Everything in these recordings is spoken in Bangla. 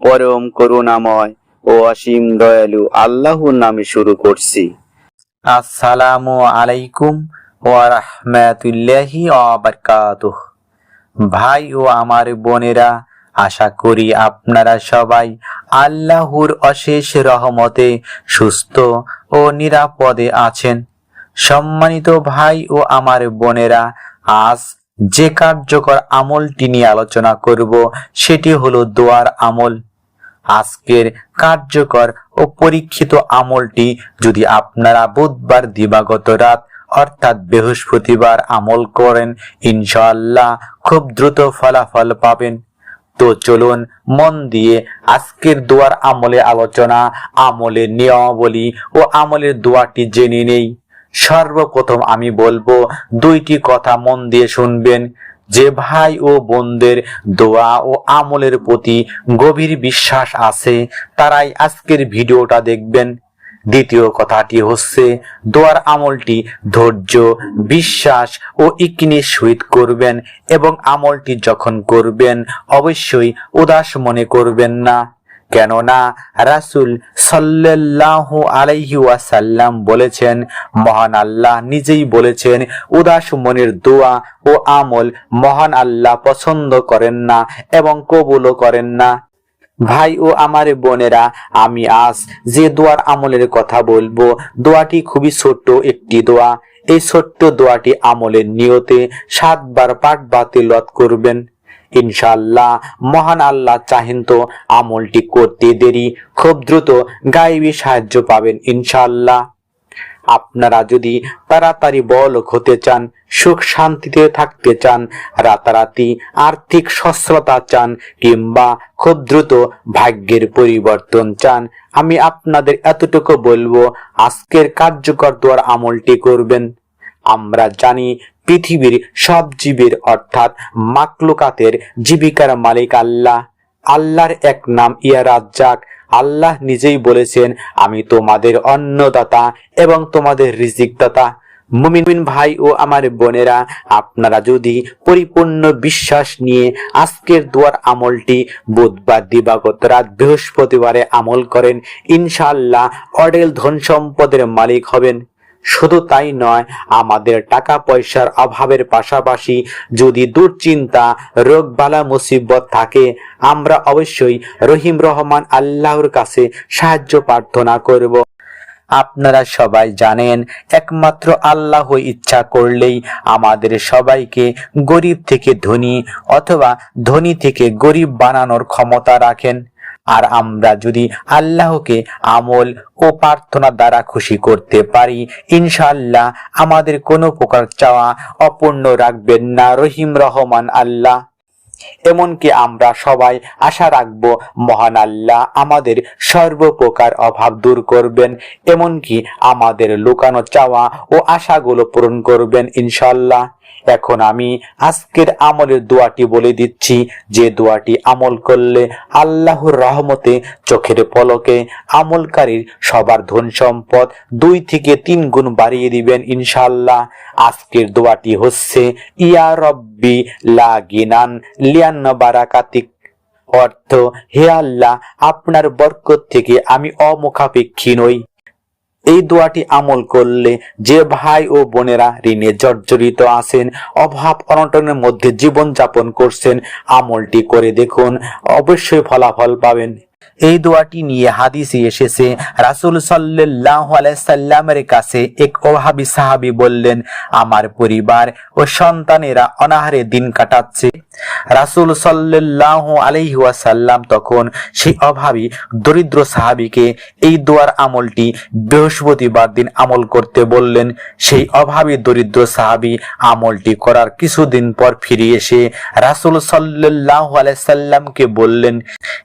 পরম করুণাময় ও অসীম দয়ালু আল্লাহর নামে শুরু করছি। আসসালামু আলাইকুম ভাই ও আমার বোনেরা, আশা করি আপনারা সবাই আল্লাহর অশেষ রহমতে সুস্থ ও নিরাপদে আছেন। সম্মানিত ভাই ও আমার বোনেরা, আজ যে কার্যকর আমলটি নিয়ে আলোচনা করব, সেটি হলো দোয়ার আমল। আজকের কার্যকর ও পরীক্ষিত আমলটি যদি আপনারা বুধবার দিবাগত রাত, অর্থাৎ বৃহস্পতিবার আমল করেন ইনশাল্লাহ খুব দ্রুত ফলাফল পাবেন। তো চলুন, মন দিয়ে আজকের দোয়ার আমলে আলোচনা, আমলের নিয়মাবলী ও আমলের দোয়াটি জেনে নেই। সর্বপ্রথম আমি বলব, দুইটি কথা মন দিয়ে শুনবেন। যে ভাই ও বোনদের দোয়া ও আমলের প্রতি গভীর বিশ্বাস আছে, তারাই আজকের ভিডিওটা দেখবেন। দ্বিতীয় কথাটি হচ্ছে, দোয়ার আমলটি ধৈর্য, বিশ্বাস ও ইকনির সহিত করবেন এবং আমলটি যখন করবেন, অবশ্যই উদাস মনে করবেন না। কেননা রাসুল সাল্লাল্লাহু আলাইহি ওয়াসাল্লাম বলেছেন, মহান আল্লাহ নিজেই বলেছেন, উদাস মনের দোয়া ও আমল মহান আল্লাহ পছন্দ করেন না এবং কবুলও করেন না। ভাই ও আমার বোনেরা, আমি আজ যে দোয়ার আমলের কথা বলব, দোয়াটি খুবই ছোট্ট একটি দোয়া। এই ছোট্ট দোয়াটি আমলের নিয়তে সাতবার পাঠ বাতিলত করবেন। ইনশাল্লাহ মহান আল্লাহ চাহেন তো আমলটি করতে দেরি। খুব দ্রুত গাইবি সাহায্য পাবেন ইনশাল্লাহ আপনারা যদি তাড়াতাড়ি বলক হতে চান, সুখ শান্তিতে থাকতে চান, রাতারাতি আর্থিক সচ্ছলতা চান, কিংবা খুব দ্রুত ভাগ্যের পরিবর্তন চান, আমি আপনাদের এতটুকু বলব, আজকের কার্যকর দোয়ার আমলটি করবেন। আমরা জানি পৃথিবীর সব জীবের অর্থাৎ মাকলুকাতের জীবিকার মালিক আল্লাহ। আল্লাহর এক নাম ইয়া রাজ্জাক। আল্লাহ নিজেই বলেছেন, আমি তোমাদের অন্নদাতা এবং তোমাদের রিজিকদাতা। মুমিন ভাই ও আমার বোনেরা, আপনারা যদি পরিপূর্ণ বিশ্বাস নিয়ে আজকের দুয়ার আমলটি বুধবার, দিবাগত রাত বৃহস্পতিবারে আমল করেন, ইনশাআল্লাহ অডেল ধন সম্পদের মালিক হবেন। শুধু তাই নয়, আমাদের টাকা পয়সার অভাবের পাশাপাশি যদি দুশ্চিন্তা রোগ বালা মুসিবত থাকে, আমরা অবশ্যই রহিম রহমান আল্লাহর কাছে সাহায্য প্রার্থনা করব। আপনারা সবাই জানেন, একমাত্র আল্লাহ ইচ্ছা করলেই আমাদের সবাইকে গরিব থেকে ধনী অথবা ধনী থেকে গরিব বানানোর ক্ষমতা রাখেন। আর আমরা যদি আল্লাহকে আমল ও প্রার্থনা দ্বারা খুশি করতে পারি, ইনশাআল্লাহ আমাদের কোনো প্রকার চাওয়া অপূর্ণ রাখবেন না। রহিম রহমান আল্লাহ। এমনকি আমরা সবাই আশা রাখব, মহান আল্লাহ আমাদের সর্বপ্রকার অভাব দূর করবেন। এমনকি আমাদের লুকানো চাওয়া ও আশাগুলো পূরণ করবেন ইনশাল্লাহ এখন আমি আজকের আমলের দোয়াটি বলে দিচ্ছি, যে দোয়াটি আমল করলে আল্লাহর রহমতে চোখের পলকে আমলকারীর সবার ধন সম্পদ দুই থেকে তিন গুণ বাড়িয়ে দিবেন ইনশাল্লাহ আজকের দোয়াটি হচ্ছে, ইয়া রব্বি লাগিনান। লিয়ান্ন বারাকাতিক অর্থ, হে আল্লাহ, আপনার বরকত থেকে আমি অমুখাপেক্ষী নই। এই দোয়াটি আমল করলে যে ভাই ও বোনেরা ঋণে জর্জরিত আছেন, অভাব অনটনের মধ্যে জীবন যাপন করছেন, আমলটি করে দেখুন, অবশ্যই ফলাফল পাবেন। এই দোয়াটি নিয়ে হাদিসে এসেছে, রাসুল সাল্লাহ সাল্লামের কাছে এক অভাবী সাহাবি বললেন, আমার পরিবার ও সন্তানেরা অনাহারে দিন কাটাচ্ছে। রাসুল সাল্লাহ আলহি ওয়াসাল্লাম তখন সেই অভাবী, দরিদ্র সাহাবিকে এই দোয়ার আমলটি বৃহস্পতিবার দিন আমল করতে বললেন। সেই অভাবী, দরিদ্র সাহাবি আমলটি করার কিছুদিন পর ফিরে এসে রাসুল সাল্লাহ আলাইসাল্লামকে বললেন,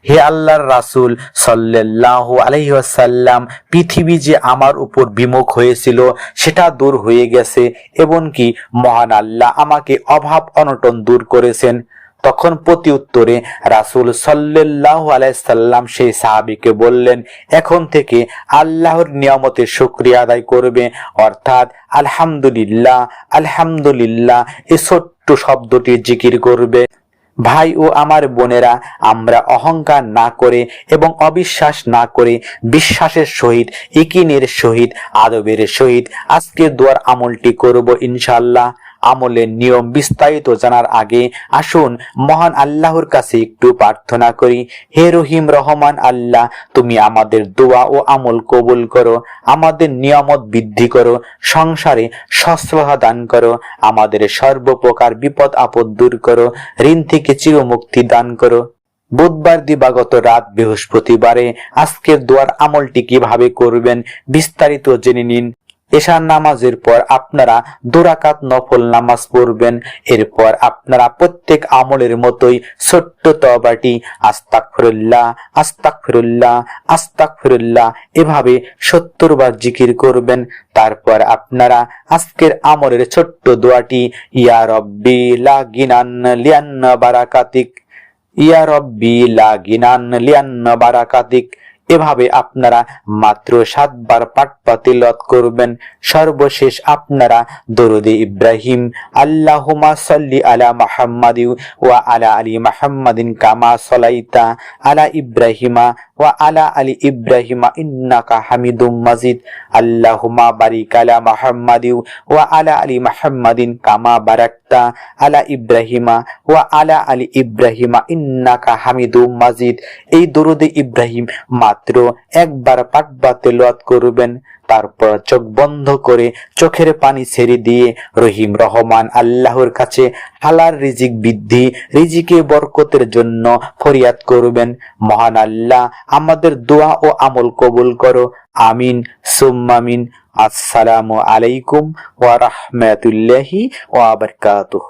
হে আল্লাহর রাসুল সাল্লাহ আলহিহাসাল্লাম পৃথিবী যে আমার উপর বিমুখ হয়েছিল, সেটা দূর হয়ে গেছে, এমনকি মহান আল্লাহ আমাকে অভাব অনটন দূর করেছেন। তখন প্রতি উত্তরে রাসুল সাল্লাহ আলাইসাল্লাম সেই সাহাবিকে বললেন, এখন থেকে আল্লাহর নিয়ামতের শুক্রিয়া আদায় করবে। অর্থাৎ, আলহামদুলিল্লাহ আলহামদুলিল্লাহ এ ছোট্ট শব্দটি জিকির করবে। ভাই ও আমার বোনেরা, আমরা অহংকার না করে এবং অবিশ্বাস না করে বিশ্বাসের সহিত, ইকিনের সহিত, আদবের সহিত আজকে দোয়ার আমলটি করব ইনশাল্লাহ আমলের নিয়ম বিস্তারিত জানার আগে আসুন মহান আল্লাহর কাছে একটু প্রার্থনা করি। হে রহিম রহমান আল্লাহ, তুমি আমাদের দোয়া ও আমল কবুল করো, আমাদের নিয়ামত বৃদ্ধি করো, সংসারে সচ্ছলতা দান করো, আমাদের সর্বপ্রকার বিপদ আপদ দূর করো, ঋণ থেকে চিরমুক্তি দান করো। বুধবার দিবাগত রাত বৃহস্পতিবারে আজকের দোয়ার আমলটি কীভাবে করবেন বিস্তারিত জেনে নিন। এশার নামাজের পর আপনারা দুরাকাত নফল নামাজ পড়বেন। এরপর আপনারা প্রত্যেক আমলের মতোই ছোট্ট তবাটি আস্তাক ফিরুল্লাহ আস্তাক ফিরুল্লাহ আস্তাক ফিরুল্লাহ এভাবে সত্তর বার জিকির করবেন। তারপর আপনারা আজকের আমলের ছোট্ট দোয়াটি, ইয়া রব্বি লা গিনান লিয়ান্ন বারাকাতিক, ইয়া রব্বি লা গিনান লিয়ান্ন বারাকাতিক এভাবে আপনারা মাত্র সাতবার পাঠ পাতিলত করবেন। সর্বশেষ আপনারা দরুদে ইব্রাহিম আল্লাহুমা সাল্লি আলা মাহাম্মাদিউ ওয়া আলা আলী মাহাম্মাদিন কামা সলাইতা আলা ইব্রাহিমা ওয়া আলা আলী ইব্রাহিমা ইন্নাকা হামিদুম মাজিদ। আল্লাহুমা বারিক আলা মাহাম্মাদিউ ওয়া আলা আলী মাহাম্মাদিন কামা বারাকতা আলা ইব্রাহিমা ওয়া আলা আলী ইব্রাহিমা ইন্নাকা হামিদুম মাজিদ। এই দরুদে ইব্রাহিম মাত্র একবার পাঠ বা তেলাওয়াত করবেন। তারপর চোখ বন্ধ করে চোখের পানি ছেড়ে দিয়ে রহিম রহমান আল্লাহর কাছে হালার রিজিক বৃদ্ধি, রিজিকে বরকতের জন্য ফরিয়াদ করবেন। মহান আল্লাহ, আমাদের দোয়া ও আমল কবুল করো। আমিন সুম্মামিন আসসালামু আলাইকুম ওয়া রাহমাতুল্লাহি ওয়া বারাকাতুহু।